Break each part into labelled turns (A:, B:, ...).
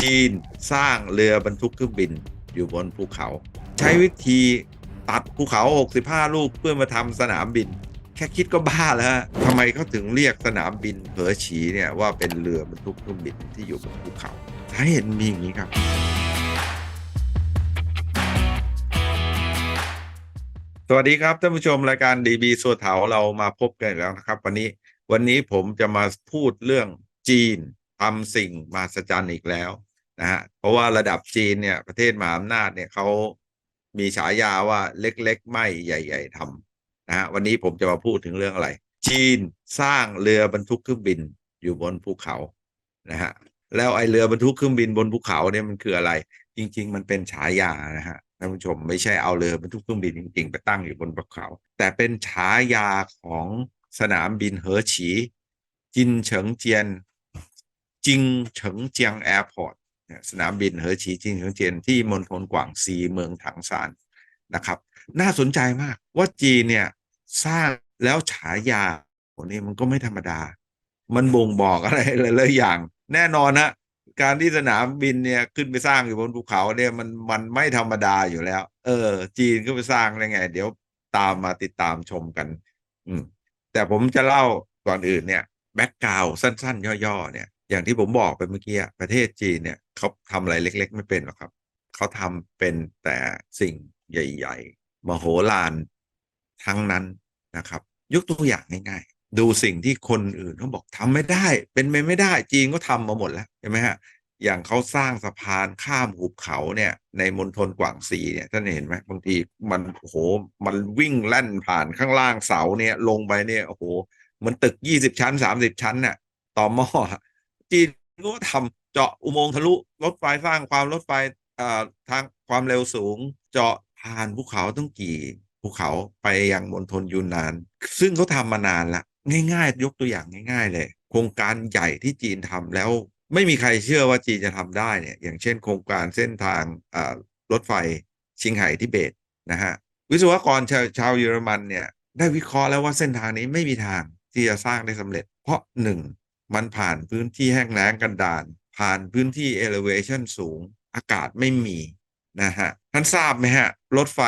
A: จีนสร้างเรือบรรทุกเครื่องบินอยู่บนภูเขา ใช้วิธีตัดภูเขา 65 ลูกเพื่อมาทำสนามบิน แค่คิดก็บ้าแล้วฮะทำไมเขาถึงเรียกสนามบินเหอฉีเนี่ยว่าเป็นเรือบรรทุกเครื่องบินที่อยู่บนภูเขาสาเหตุมีอย่างนี้ครับสวัสดีครับท่านผู้ชมรายการดีบีสัวเถาเรามาพบกันแล้วนะครับ วันนี้วันนี้ผมจะมาพูดเรื่องจีนทำสิ่งมหัศจรรย์อีกแล้ว นะฮะเพราะว่าระดับจีนเนี่ยประเทศมหาอำนาจเนี่ยเขามีฉายาว่าเล็กๆ ไม่ใหญ่ ๆทำนะฮะวันนี้ผมจะมาพูดถึงเรื่องอะไร จีนสร้างเรือบรรทุกเครื่องบินอยู่บนภูเขานะฮะแล้วไอเรือบรรทุกเครื่องบินบนภูเขาเนี่ยมันคืออะไร จริง ๆ มันเป็นฉายานะฮะท่านผู้ชมไม่ใช่เอาเรือบรรทุกเครื่องบินจริง ๆ ไปตั้งอยู่บนภูเขา แต่เป็นฉายาของสนามบินเหอฉี จินเฉิงเจียน จิงเฉิงเจียงแอร์พอร์ต สนามบินเหอฉีจิงเฉิงเจียนที่มณฑลกวางซีเมืองถังซานนะครับ น่าสนใจมากว่าจีนเนี่ยสร้างแล้วฉายาคนนี้มันก็ไม่ธรรมดา มันบ่งบอกอะไรหลายๆอย่าง แน่นอนนะการที่สนามบินเนี่ยขึ้นไปสร้างอยู่บนภูเขาเนี่ยมันมันไม่ธรรมดาอยู่แล้ว เออ จีนก็ไปสร้างได้ไง เดี๋ยวตามมาติดตามชมกัน อืม แต่ผมจะเล่าก่อนอื่นเนี่ยแบ็กกราวสั้นๆ ย่อๆเนี่ย อย่างที่ผมบอกไปเมื่อกี้ประเทศจีนเนี่ย เขาทำอะไรเล็ก ๆ ไม่เป็นหรอกครับ เขาทำเป็นแต่สิ่งใหญ่ ๆ มโหฬารทั้งนั้นนะครับ ยกตัวอย่างง่าย ๆ ดูสิ่งที่คนอื่นเขาบอกทำไม่ได้ เป็นไปไม่ได้จีนก็ทำมาหมดแล้วใช่ไหมฮะอย่างเขาสร้างสะพานข้ามหุบเขาเนี่ย ในมณฑลกวางซีเนี่ยท่านเห็นไหมบางทีมันโอ้โหมันวิ่งแล่นผ่านข้างล่างเสาเนี่ย ลงไปเนี่ยโอ้โหมันตึกยี่สิบชั้นสามสิบชั้นน่ะต่อหม้อจีนก็ทำ เจาะอุโมงค์ทะลุรถไฟสร้างความรถไฟอ่อทางความเร็วสูง เจาะผ่านภูเขาต้องกี่ภูเขาไปยังมณฑลยูนนาน ซึ่งเขาทำมานานละง่ายๆ ยกตัวอย่างง่าย ๆ เลย โครงการใหญ่ที่จีนทำแล้วไม่มีใครเชื่อว่าจีนจะทำได้เนี่ย อย่างเช่น โครงการเส้นทางรถไฟชิงไห่ทิเบตนะฮะวิศวกรชาวชาวเยอรมันเนี่ยได้วิเคราะห์แล้วว่าเส้นทางนี้ไม่มีทางที่จะสร้างได้สำเร็จ เพราะหนึ่งมันผ่านพื้นที่แห้งแล้งกันดาร ผ่านพื้นที่ elevation สูง อากาศไม่มีนะฮะท่านทราบไหมฮะ รถไฟ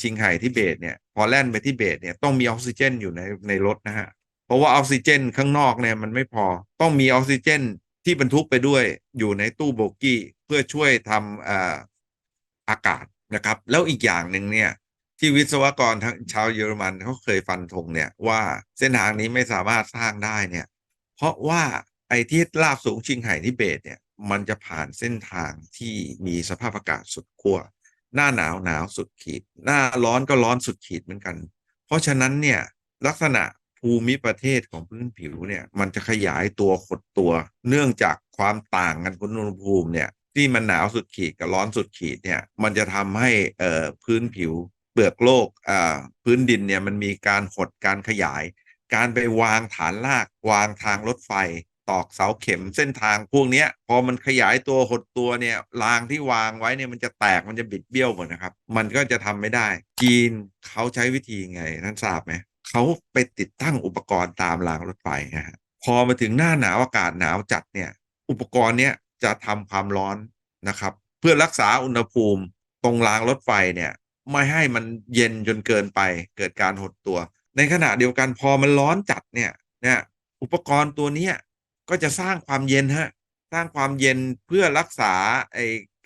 A: ชิงไห่ทิเบตเนี่ย พอแล่นไปทิเบตเนี่ยต้องมีออกซิเจนอยู่ในในรถนะฮะ เพราะว่าออกซิเจนข้างนอกเนี่ยมันไม่พอต้องมีออกซิเจนที่บรรทุกไปด้วยอยู่ในตู้โบกี้เพื่อช่วยทำอากาศนะครับ แล้วอีกอย่างหนึ่งเนี่ยที่วิศวกรทั้งชาวเยอรมันเขาเคยฟันธงเนี่ยว่าเส้นทางนี้ไม่สามารถสร้างได้เนี่ย เพราะว่า ไอ้ที่ลาบสูงชิงไห่ทิเบตเนี่ย มันจะผ่านเส้นทางที่มีสภาพอากาศสุดขั้วหน้าหนาวหนาวสุดขีด หน้าร้อนก็ร้อนสุดขีดเหมือนกัน เพราะฉะนั้นเนี่ยลักษณะภูมิประเทศของพื้นผิวเนี่ยมันจะขยายตัวขดตัว เนื่องจากความต่างกันของอุณหภูมิเนี่ยที่มันหนาวสุดขีดกับร้อนสุดขีดเนี่ยมันจะทำให้เอ่อพื้นผิวเปลือกโลกอ่าพื้นดินเนี่ยมันมีการหดการขยาย การไปวางฐานรากวางทางรถไฟ ตอกเสาเข็มเส้นทางพวกนี้พอมันขยายตัวหดตัวเนี่ยรางที่วางไว้เนี่ยมันจะแตกมันจะบิดเบี้ยวหมดนะครับ มันก็จะทำไม่ได้ จีนเขาใช้วิธีไงท่านทราบไหมเขาไปติดตั้งอุปกรณ์ตามรางรถไฟนะฮะพอมาถึงหน้าหนาวอากาศหนาวจัดเนี่ยอุปกรณ์เนี้ยจะทำความร้อนนะครับ เพื่อรักษาอุณหภูมิตรงรางรถไฟเนี่ยไม่ให้มันเย็นจนเกินไปเกิดการหดตัว ในขณะเดียวกันพอมันร้อนจัดเนี่ยเนี่ยอุปกรณ์ตัวเนี้ย ก็จะสร้างความเย็นฮะ สร้างความเย็นเพื่อรักษาไอ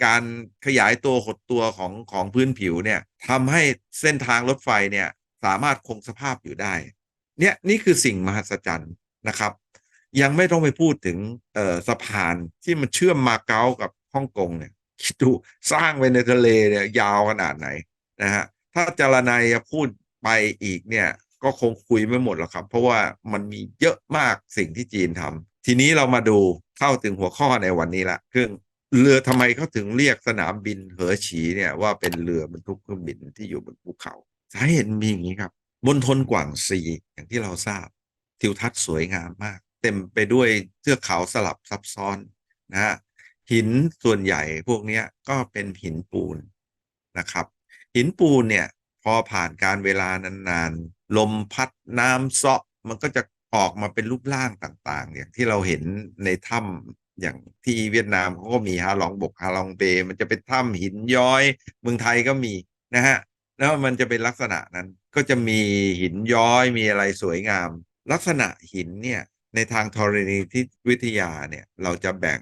A: การขยายตัวหดตัวของของพื้นผิวเนี่ยทำให้เส้นทางรถไฟเนี่ยสามารถคงสภาพอยู่ได้ เนี่ยนี่คือสิ่งมหัศจรรย์นะครับ ยังไม่ต้องไปพูดถึงเอ่อสะพานที่มันเชื่อมมาเก๊ากับฮ่องกงเนี่ยคิดดูสร้างไปในทะเลเนี่ยยาวขนาดไหนนะฮะถ้าจารนายพูดไปอีกเนี่ยก็คงคุยไม่หมดหรอกครับ เพราะว่ามันมีเยอะมากสิ่งที่จีนทำ ทีนี้เรามาดูเข้าถึงหัวข้อในวันนี้ละเครื่องเรือทำไมเขาถึงเรียกสนามบินเหอฉีเนี่ยว่าเป็นเรือบรรทุกเครื่องบินที่อยู่บนภูเขาสาเหตุมีอย่างนี้ครับบนทนกว่างซีอย่างที่เราทราบ ทิวทัศน์สวยงามมาก เต็มไปด้วยเทือกเขาสลับซับซ้อนนะฮะหินส่วนใหญ่พวกนี้ก็เป็นหินปูนนะครับ หินปูนเนี่ยพอผ่านการเวลานานๆ ลมพัดน้ำเซาะมันก็จะ ออกมาเป็นรูปร่างต่างๆ อย่างที่เราเห็นในถ้อย่างที่เวียดนามเขาก็มีฮาลองบกฮาลองเบย์มันจะเป็นถ้ำหินย้อย เมืองไทยก็มีนะฮะแล้วมันจะเป็นลักษณะนั้นก็จะมีหินย้อยมีอะไรสวยงาม ลักษณะหินเนี่ยในทางธรณีที่วิทยาเนี่ยเราจะแบ่ง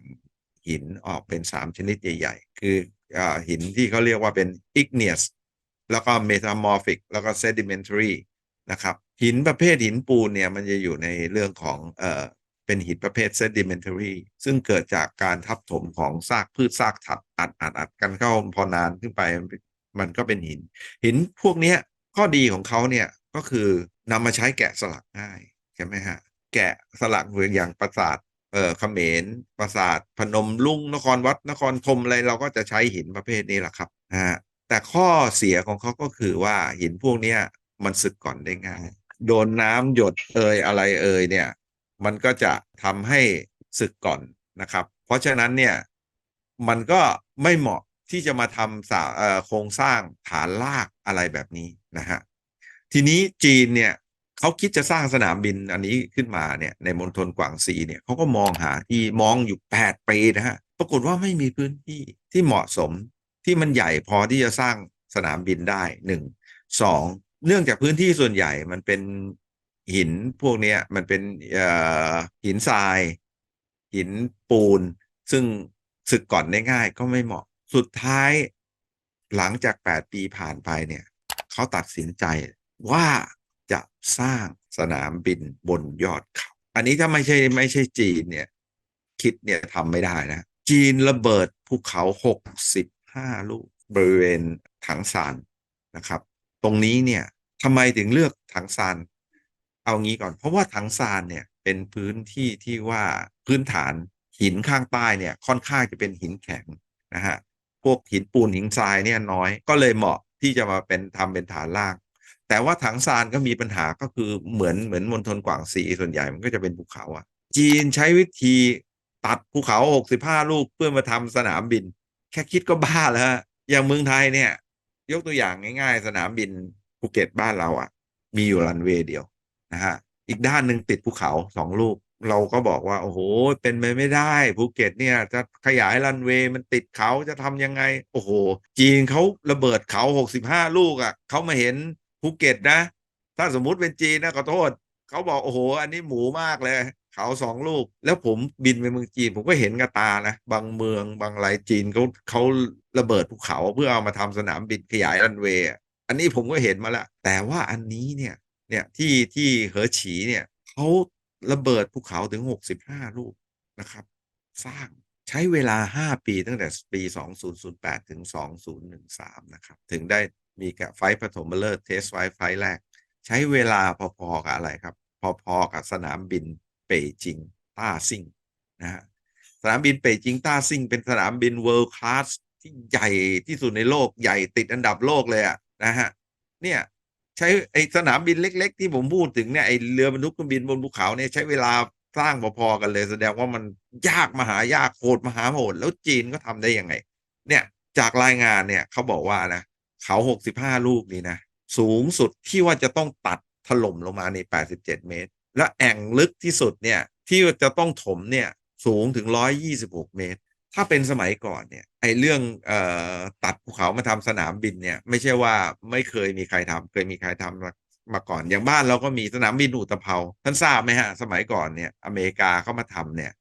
A: หินออกเป็นสามชนิดใหญ่ ๆ คืออหินที่เขาเรียกว่าเป็น igneous แล้วก็ metamorphic แล้วก็ sedimentary นะครับ หินประเภทหินปูนเนี่ยมันจะอยู่ในเรื่องของเอ่อเป็นหินประเภท sedimentary ซึ่งเกิดจากการทับถมของซากพืชซากถัดอัดอัดอัดกันเข้าพอนานขึ้นไปมันก็เป็นหิน หินพวกเนี้ยข้อดีของเขาเนี่ยก็คือนำมาใช้แกะสลักง่ายใช่ไหมฮะแกะสลักเหมือนอย่างปราสาทเอ่อเขมรปราสาทพนมลุงนครวัดนครธมอะไรเราก็จะใช้หินประเภทนี้แหละครับนะฮะแต่ข้อเสียของเขาก็คือว่าหินพวกเนี้ยมันสึกก่อนได้ง่าย โดนน้ำหยดเอยอะไรเอยเนี่ย มันก็จะทำให้สึกก่อนนะครับ เพราะฉะนั้นเนี่ยมันก็ไม่เหมาะที่จะมาทำสาโครงสร้างฐานลากอะไรแบบนี้นะฮะทีนี้จีนเนี่ยเขาคิดจะสร้างสนามบินอันนี้ขึ้นมาเนี่ยในมณฑลกวางซีเนี่ยเขาก็มองหาที่มองอยู่แปดปีนะฮะปรากฏว่าไม่มีพื้นที่ที่เหมาะสมที่มันใหญ่พอที่จะสร้างสนามบินได้หนึ่งสอง เนื่องจากพื้นที่ส่วนใหญ่มันเป็นหินพวกนี้มันเป็นหินทราย หินปูน ซึ่งสึกก่อนได้ง่ายก็ไม่เหมาะสุดท้ายหลังจาก 8 ปีผ่านไปเนี่ยเขาตัดสินใจว่าจะสร้างสนามบินบนยอดเขา อันนี้ถ้าไม่ใช่ไม่ใช่จีนเนี่ย คิดเนี่ยทำไม่ได้นะ จีนระเบิดภูเขา 65 ลูกบริเวณถังซานนะครับ ตรงนี้เนี่ยทำไมถึงเลือกถังซานเอางี้ก่อน เพราะว่าถังซานเนี่ยเป็นพื้นที่ที่ว่าพื้นฐานหินข้างใต้เนี่ยค่อนข้างจะเป็นหินแข็งนะฮะพวกหินปูนหินทรายเนี่ยน้อยก็เลยเหมาะที่จะมาเป็นทำเป็นฐานล่าง แต่ว่าถังซานก็มีปัญหาก็คือเหมือนเหมือนมณฑลกวางซีส่วนใหญ่มันก็จะเป็นภูเขาอะจีนใช้วิธีตัดภูเขา 65 ลูกเพื่อมาทำสนามบิน แค่คิดก็บ้าแล้วฮะอย่างเมืองไทยเนี่ย ยกตัวอย่างง่ายๆ สนามบินภูเก็ตบ้านเราอะมีอยู่รันเวย์เดียวนะฮะอีกด้านหนึ่งติดภูเขาสองลูก เราก็บอกว่า โอ้โห เป็นไปไม่ได้ภูเก็ตเนี่ย จะขยายรันเวย์มันติดเขาจะทำยังไง โอ้โห จีนเขาระเบิดเขาหกสิบห้าลูกอะ่ะเขามาเห็นภูเก็ตนะ ถ้าสมมุติเป็นจีนนะขอโทษ เขาบอกโอ้โห อันนี้หมูมากเลยเขาสองลูก แล้วผมบินไปเมืองจีน ผมก็เห็นกับตานะ บางเมืองบางไรจีนเขาเขาระเบิดภูเขาเพื่อเอามาทำสนามบินขยายรันเวย์อันนี้ผมก็เห็นมาแล้ว แต่ว่าอันนี้เนี่ยเนี่ยที่ที่เหอฉีเนี่ยเขาระเบิดภูเขาถึง 65 ลูกนะครับ สร้างใช้เวลา 5 ปีตั้งแต่ปี 2008 ถึง 2013 นะครับ ถึงได้มีกับไฟปฐมฤกษ์เทสไฟไฟแรก ใช้เวลาพอๆกับอะไรครับ พอๆกับสนามบินเป่ยจิงต้าซิงนะฮะสนามบินเป่ยจิงต้าซิงเป็นสนามบินเวิลด์คลาสที่ใหญ่ที่สุดในโลกใหญ่ติดอันดับโลกเลยอะนะฮะเนี่ยใช้ไอสนามบินเล็ก ๆ ที่ผมพูดถึงเนี่ยไอเรือบรรทุกเครื่องบินบนภูเขาเนี่ยใช้เวลาสร้างพอๆกันเลย แสดงว่ามันยากมหายากโหดมหาโหด แล้วจีนก็ทำได้ยังไง เนี่ยจากรายงานเนี่ยเขาบอกว่านะเขาหกสิบห้าลูกนี่นะสูงสุดที่ว่าจะต้องตัด ถล่มลงมาในแปดสิบเมตร และแอ่งลึกที่สุดเนี่ยที่จะต้องถมเนี่ยสูงถึงร้อยยี่สิบหกเมตร ถ้าเป็นสมัยก่อนเนี่ยไอเรื่องออตัดภูเขามาทำสนามบินเนี่ยไม่ใช่ว่าไม่เคยมีใครทำเคยมีใครทำมามาก่อนอย่างบ้านเราก็มีสนามบินอุตภเปาท่านทราบไหมฮะ สมัยก่อนเนี่ยอเมริกาเขามาทำเนี่ย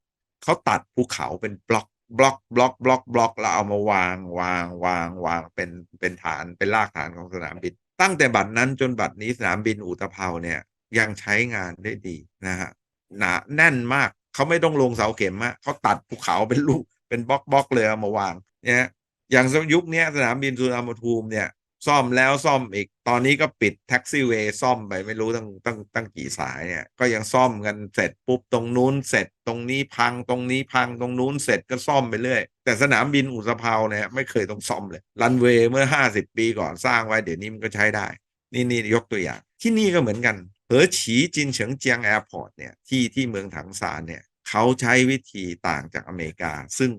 A: เขาตัดภูเขาเป็นบล็อกบล็อกบล็อกบล็อกบล็อกแล้วเอามาวางวางวางวางเป็นเป็นฐานเป็นรากฐานของสนามบิน ตั้งแต่บัดนั้นจนบัดนี้สนามบินอุตภเปาเนี่ย ยังใช้งานได้ดีนะฮะหนาแน่นมากเขาไม่ต้องลงเสาเข็มอะเขาตัดภูเขาเป็นลูกเป็นบล็อกๆเลยเอามาวางเนี่ยอย่างยุคนี้สนามบินสุวรรณภูมิเนี่ย ซ่อมแล้วซ่อมอีกตอนนี้ก็ปิดแท็กซี่เวย์ซ่อมไปไม่รู้ตั้งตั้งตั้งกี่สายเนี่ย ก็ยังซ่อมกันเสร็จปุ๊บตรงนู้นเสร็จตรงนี้พังตรงนี้พังตรงนู้นเสร็จก็ซ่อมไปเรื่อย แต่สนามบินอุตภเปาเนี่ยไม่เคยต้องซ่อมเลยรันเวย์เมื่อห้าสิบปีก่อนสร้างไว้เดี๋ยวนี้มันก็ใช้ได้ นี่นี่ยกตัวอย่าง ที่นี่ก็เหมือนกันเหอฉีจินเฉิงเจียงแอร์พอร์ตเนี่ยที่ที่เมืองถังซานเนี่ยเขาใช้วิธีต่างจากอเมริกา ซึ่ง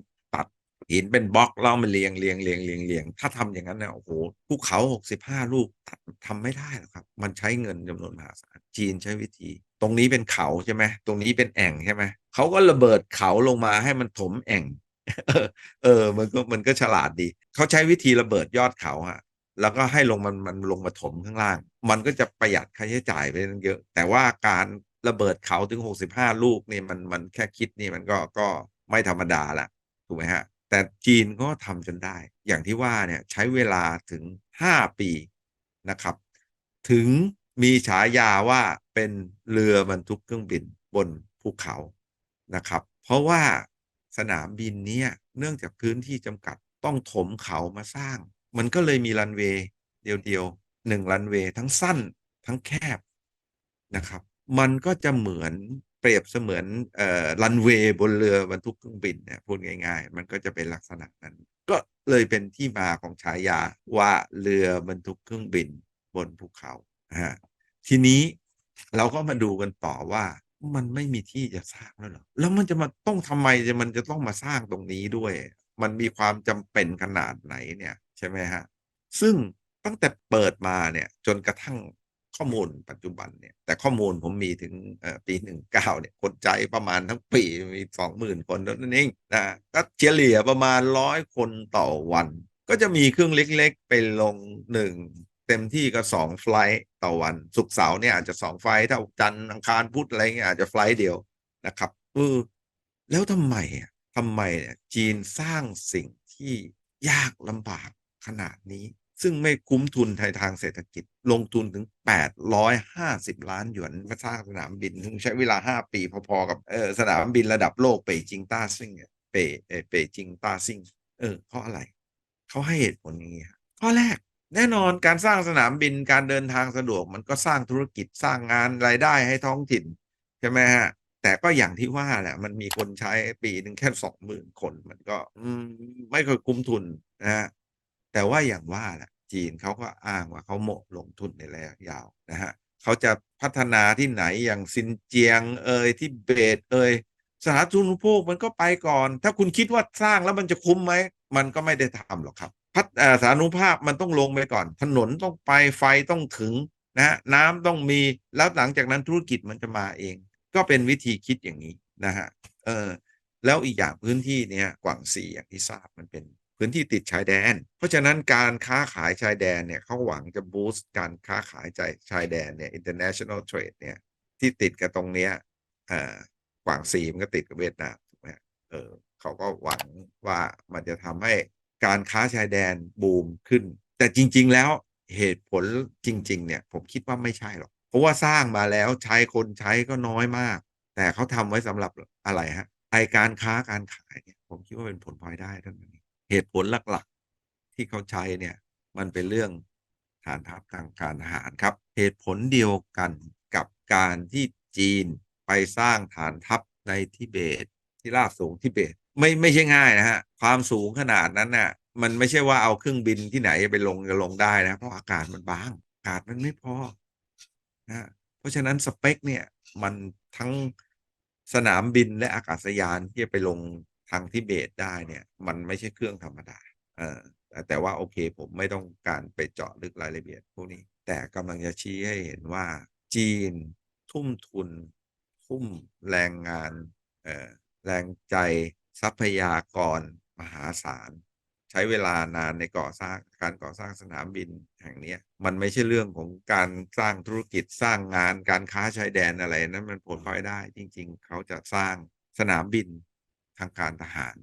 A: หินเป็นบล็อกแล้วมันเรียงเรียงเรียงเรียงเรียงถ้าทำอย่างนั้นเนี่ยโอ้โหภูเขาหกสิบห้าลูกตัดทำไม่ได้หรอกครับ มันใช้เงินจำนวนมหาศาลจีนใช้วิธี ตรงนี้เป็นเขาใช่ไหมตรงนี้เป็นแอ่งใช่ไหมเขาก็ระเบิดเขาลงมาให้มันถมแอ่งเออเออ มันก็มันก็ฉลาดดีเขาใช้วิธีระเบิดยอดเขาฮะแล้วก็ให้ลงมันมันลงมาถมข้างล่าง มันก็จะประหยัดค่าใช้จ่ายไปตั้งเยอะ แต่ว่าการระเบิดเขาถึง 65 ลูกนี่มันมันแค่คิดนี่มันก็ก็ไม่ธรรมดาละถูกไหมฮะ แต่จีนก็ทำจนได้ อย่างที่ว่าเนี่ยใช้เวลาถึง 5 ปีนะครับ ถึงมีฉายาว่าเป็นเรือบรรทุกเครื่องบินบนภูเขานะครับ เพราะว่าสนามบินเนี้ยเนื่องจากพื้นที่จำกัดต้องถมเขามาสร้าง มันก็เลยมีรันเวย์เดียวๆหนึ่งรันเวย์ทั้งสั้นทั้งแคบนะครับ มันก็จะเหมือน เปรียบเสมือนรันเวย์บนเรือบรรทุกเครื่องบินเนี่ยพูดง่าย ๆ มันก็จะเป็นลักษณะนั้น ก็เลยเป็นที่มาของฉายาว่าเรือบรรทุกเครื่องบินบนภูเขาฮะทีนี้เราก็มาดูกันต่อว่ามันไม่มีที่จะสร้างแล้วหรอ แล้วมันจะมาต้องทำไมจะมันจะต้องมาสร้างตรงนี้ด้วย มันมีความจำเป็นขนาดไหนเนี่ย ใช่ไหมฮะ ซึ่งตั้งแต่เปิดมาเนี่ย จนกระทั่ง ข้อมูลปัจจุบันเนี่ยแต่ข้อมูลผมมีถึงปีหนึ่งเก้าเนี่ยคนใจประมาณทั้งปีมีสองหมื่นคนนั่นเองนะก็เฉลี่ยประมาณร้อยคนต่อวัน ก็จะมีเครื่องเล็กๆ ไปลงหนึ่งเต็มที่ก็สองไฟล์ต่อวันศุกเสาร์เนี่ยอาจจะสองไฟล์ถ้าจันทร์อังคารพุธอะไรเงี้ยอาจจะไฟล์เดียวนะครับเออแล้วทำไมอะทำไมเนี่ยจีนสร้างสิ่งที่ยากลำบากขนาดนี้ ซึ่งไม่คุ้มทุนทางเศรษฐกิจ ลงทุนถึง 850 ล้านหยวนมาสร้างสนามบินถึงใช้เวลา 5 ปีพอๆกับเออสนามบินระดับโลกเป่ยจิงต้าซิงเป่เอเป่ยจิงต้าซิงเออเพราะอะไร เขาให้เหตุผลอย่างนี้ข้อแรกแน่นอนการสร้างสนามบินการเดินทางสะดวกมันก็สร้างธุรกิจสร้างงานรายได้ให้ท้องถิ่น ใช่ไหมฮะ แต่ก็อย่างที่ว่าแหละมันมีคนใช้ปีหนึ่งแค่สองหมื่นคน มันก็ไม่ค่อยคุ้มทุนนะฮะ แต่ว่าอย่างว่าแหละจีนเขาก็อ้างว่าเขาโมลงทุนในระยะยาวนะฮะเขาจะพัฒนาที่ไหนอย่างซินเจียงเอ่ยที่เบตเอ่ยสาธารณูปโภคมันก็ไปก่อน ถ้าคุณคิดว่าสร้างแล้วมันจะคุ้มไหมมันก็ไม่ได้ทำหรอกครับ พัฒสาธารณูภาพมันต้องลงไปก่อน ถนนต้องไปไฟต้องถึงนะน้ำต้องมีแล้วหลังจากนั้นธุรกิจมันจะมาเอง ก็เป็นวิธีคิดอย่างนี้นะฮะเออแล้วอีกอย่างพื้นที่เนี้ยกวางซีอย่างที่ทราบมันเป็น พื้นที่ติดชายแดน เพราะฉะนั้นการค้าขายชายแดนเนี่ยเขาหวังจะบูสต์การค้าขายใจชายแดนเนี่ย international trade เนี่ยที่ติดกับตรงเนี้ยเอ่อกวางซีมันก็ติดกับเวียดนามถูกไหมเออเขาก็หวังว่ามันจะทำให้การค้าชายแดนบูมขึ้น แต่จริง ๆ แล้วเหตุผลจริง ๆ เนี่ย ผมคิดว่าไม่ใช่หรอก เพราะว่าสร้างมาแล้วใช้คนใช้ก็น้อยมาก แต่เขาทำไว้สำหรับอะไรฮะไอการค้าการขายเนี่ยผมคิดว่าเป็นผลพลอยได้ทั้งนั้น เหตุผลหลักๆ ที่เขาใช้เนี่ยมันเป็นเรื่องฐานทัพทางการทหารครับ เหตุผลเดียวกันกับการที่จีนไปสร้างฐานทัพในทิเบต ที่ราบสูงทิเบต ไม่ไม่ใช่ง่ายนะฮะความสูงขนาดนั้นน่ะมันไม่ใช่ว่าเอาเครื่องบินที่ไหนไปลงจะลงได้นะ เพราะอากาศมันบางอากาศมันไม่พอนะเพราะฉะนั้นสเปคเนี่ยมันทั้งสนามบินและอากาศยานที่จะไปลง ทางทิเบตได้เนี่ยมันไม่ใช่เครื่องธรรมดาเออแต่ว่าโอเคผมไม่ต้องการไปเจาะลึกรายละเอียดพวกนี้ แต่กำลังจะชี้ให้เห็นว่าจีนทุ่มทุน ทุ่มแรงงานแรงใจทรัพยากรมหาศาล ใช้เวลานานในก่อสร้างการก่อสร้างสนามบินแห่งนี้มันไม่ใช่เรื่องของการสร้างธุรกิจสร้างงานการค้าชายแดนอะไรนั้นมันผลพลอยได้ จริง ๆ เขาจะสร้างสนามบิน ทางการทหาร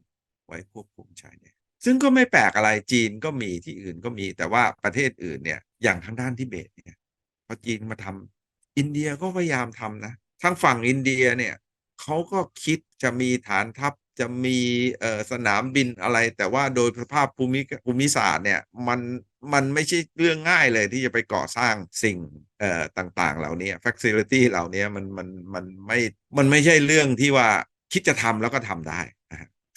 A: ไว้ควบคุมชายแดนซึ่งก็ไม่แปลกอะไรจีนก็มีที่อื่นก็มีแต่ว่าประเทศอื่นเนี่ยอย่างทางด้านทิเบตเนี่ยพอจีนมาทำอินเดียก็พยายามทำนะทางฝั่งอินเดียเนี่ยเขาก็คิดจะมีฐานทัพจะมีสนามบินอะไร แต่ว่าโดยสภาพภูมิภูมิศาสตร์เนี่ยมันมันไม่ใช่เรื่องง่ายเลยที่จะไปก่อสร้างสิ่งต่างๆ เหล่านี้ facility เหล่านี้มันมันมันไม่มันไม่ใช่เรื่องที่ว่า คิดจะทำแล้วก็ทำได้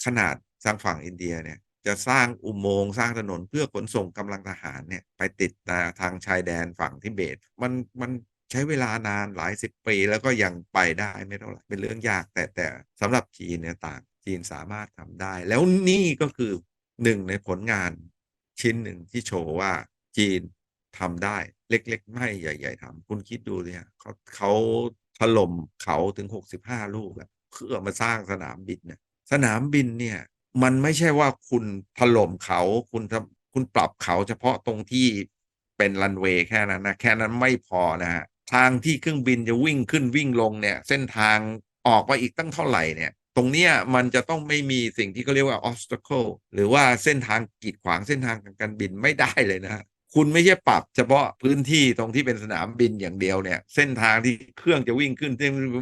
A: ขนาดทางฝั่งอินเดียเนี่ยจะสร้างอุโมงค์สร้างถนนเพื่อขนส่งกำลังทหารเนี่ยไปติดทางชายแดนฝั่งทิเบต มันมันใช้เวลานานหลายสิบปีแล้วก็ยังไปได้ไม่เท่าไหร่เป็นเรื่องยากแต่แต่สำหรับจีนเนี่ยต่างจีนสามารถทำได้ แล้วนี่ก็คือหนึ่งในผลงานชิ้นหนึ่งที่โชว์ว่าจีนทำได้เล็กๆ ไม่ใหญ่ ๆทำคุณคิดดูเนี่ยเขาเขาถล่มเขาถึง 65 ลูกอะ เพื่อมาสร้างสนามบินเนี่ยสนามบินเนี่ย มันไม่ใช่ว่าคุณถล่มเขาคุณคุณปรับเขาเฉพาะตรงที่เป็นรันเวย์แค่นั้นนะแค่นั้นไม่พอนะฮะทางที่เครื่องบินจะวิ่งขึ้นวิ่งลงเนี่ย เส้นทางออกไปอีกตั้งเท่าไหร่เนี่ย ตรงเนี้ยมันจะต้องไม่มีสิ่งที่เขาเรียกว่า obstacle หรือว่าเส้นทางกีดขวางเส้นทางการบินไม่ได้เลยนะ คุณไม่ใช่ปรับเฉพาะพื้นที่ตรงที่เป็นสนามบินอย่างเดียวเนี่ย เส้นทางที่เครื่องจะวิ่งขึ้น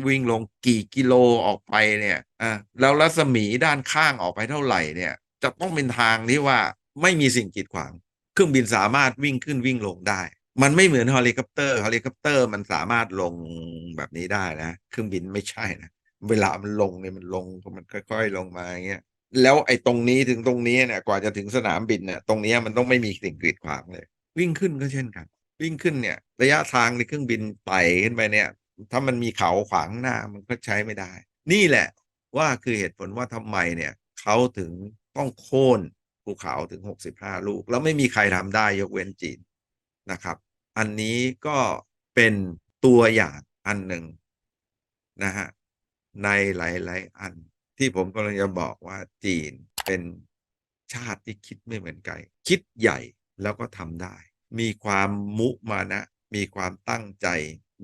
A: วิ่งลงกี่กิโลออกไปเนี่ยอะแล้วรัศมีด้านข้างออกไปเท่าไหร่เนี่ย จะต้องเป็นทางที่ว่าไม่มีสิ่งกีดขวาง เครื่องบินสามารถวิ่งขึ้นวิ่งลงได้ มันไม่เหมือนเฮลิคอปเตอร์เฮลิคอปเตอร์มันสามารถลงแบบนี้ได้นะ เครื่องบินไม่ใช่นะเวลามันลงเนี่ยมันลงมันค่อย ๆ ลงมาอย่างเงี้ยแล้วไอ้ตรงนี้ถึงตรงนี้เนี่ยกว่าจะถึงสนามบินเนี่ยตรงนี้มันต้องไม่มีสิ่งกีดขวางเลย วิ่งขึ้นก็เช่นกัน วิ่งขึ้นเนี่ย ระยะทางในเครื่องบินไต่ขึ้นไปเนี่ย ถ้ามันมีเขาขวางหน้ามันก็ใช้ไม่ได้ นี่แหละว่าคือเหตุผลว่าทำไมเนี่ยเขาถึงต้องโค่นภูเขาถึง 65 ลูก แล้วไม่มีใครทำได้ยกเว้นจีนนะครับ อันนี้ก็เป็นตัวอย่างอันหนึ่งนะฮะในหลาย ๆ อันที่ผมกำลังจะบอกว่าจีนเป็นชาติที่คิดไม่เหมือนใครคิดใหญ่ แล้วก็ทำได้ มีความมุมานะ มีความตั้งใจ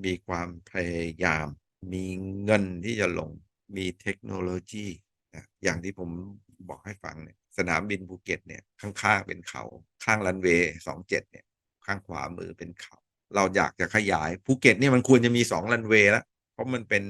A: มีความพยายาม มีเงินที่จะลง มีเทคโนโลยีนะอย่างที่ผมบอกให้ฟังเนี่ยสนามบินภูเก็ตเนี่ยข้างๆเป็นเขา ข้างรันเวย์สองเจ็ดเนี่ยข้างขวามือเป็นเขา เราอยากจะขยายภูเก็ตเนี่ยมันควรจะมีสองรันเวย์แล้ว เพราะมันเป็น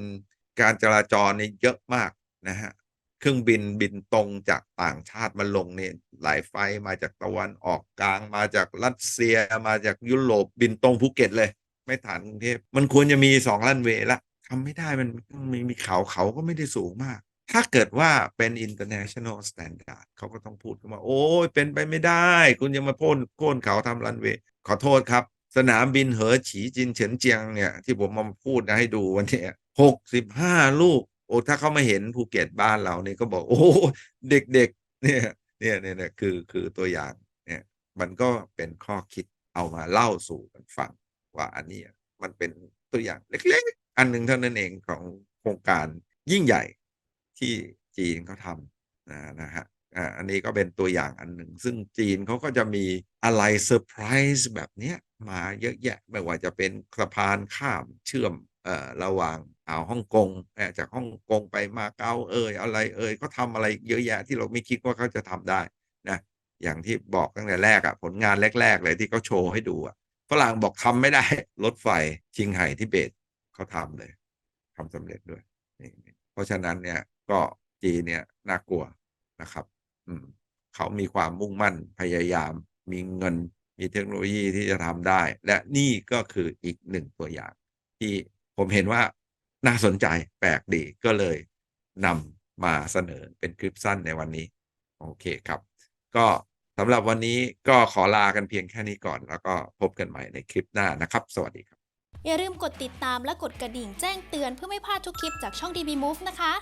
A: การจราจรเนี่ยเยอะมากนะฮะ เครื่องบินบินตรงจากต่างชาติมาลงเนี่ยหลายไฟมาจากตะวันออกกลาง มาจากรัสเซียมาจากยุโรปบินตรงภูเก็ตเลย ไม่ผ่านกรุงเทพมันควรจะมีสองรันเวย์ละทำไม่ได้มันมีมีเขาเขาก็ไม่ได้สูงมาก ถ้าเกิดว่าเป็น international standard เขาก็ต้องพูดกันว่า โอ้ยเป็นไปไม่ได้ คุณยังมาพ่นโค่นเขาทำรันเวย์ขอโทษครับ สนามบินเหอฉีจินเฉินเจียงเนี่ยที่ผมมาพูดนะให้ดูวันนี้หกสิบห้าลูก โอ้ถ้าเขามาเห็นภูเก็ตบ้านเราเนี่ยก็บอก โอ้เด็กๆเนี่ยเนี่ยเนี่ยเนี่ยคือคือตัวอย่างเนี่ยมันก็เป็นข้อคิดเอามาเล่าสู่กันฟังว่าอันนี้มันเป็นตัวอย่างเล็กๆ อันหนึ่งเท่านั้นเองของโครงการยิ่งใหญ่ที่จีนเขาทำนะนะฮะอันนี้ก็เป็นตัวอย่างอันหนึ่ง ซึ่งจีนเขาก็จะมีอะไรเซอร์ไพรส์แบบเนี้ยมาเยอะแยะ ไม่ว่าจะเป็นสะพานข้ามเชื่อม ระหว่างอ่าวฮ่องกงจากฮ่องกงไปมาเก๊าเอ่ยอะไรเอ่ยเขาทำอะไรเยอะแยะที่เราไม่คิดว่าเขาจะทำได้นะอย่างที่บอกตั้งแต่แรกอะผลงานแรก ๆ เลยที่เขาโชว์ให้ดูอะฝรั่งบอกทำไม่ได้ รถไฟชิงไห่ทิเบตเขาทำเลยทำสำเร็จด้วยนี่เพราะฉะนั้นเนี่ยก็จีนเนี่ยน่ากลัวนะครับ อืมเขามีความมุ่งมั่นพยายาม มีเงินมีเทคโนโลยีที่จะทำได้ และนี่ก็คืออีกหนึ่งตัวอย่างที่ ผมเห็นว่าน่าสนใจแปลกดีก็เลยนำมาเสนอเป็นคลิปสั้นในวันนี้ โอเคครับ ก็สำหรับวันนี้ก็ขอลากันเพียงแค่นี้ก่อน แล้วก็พบกันใหม่ในคลิปหน้านะครับ สวัสดีครับ
B: อย่าลืมกดติดตามและกดกระดิ่งแจ้งเตือนเพื่อไม่พลาดทุกคลิปจากช่อง DB Move นะคะ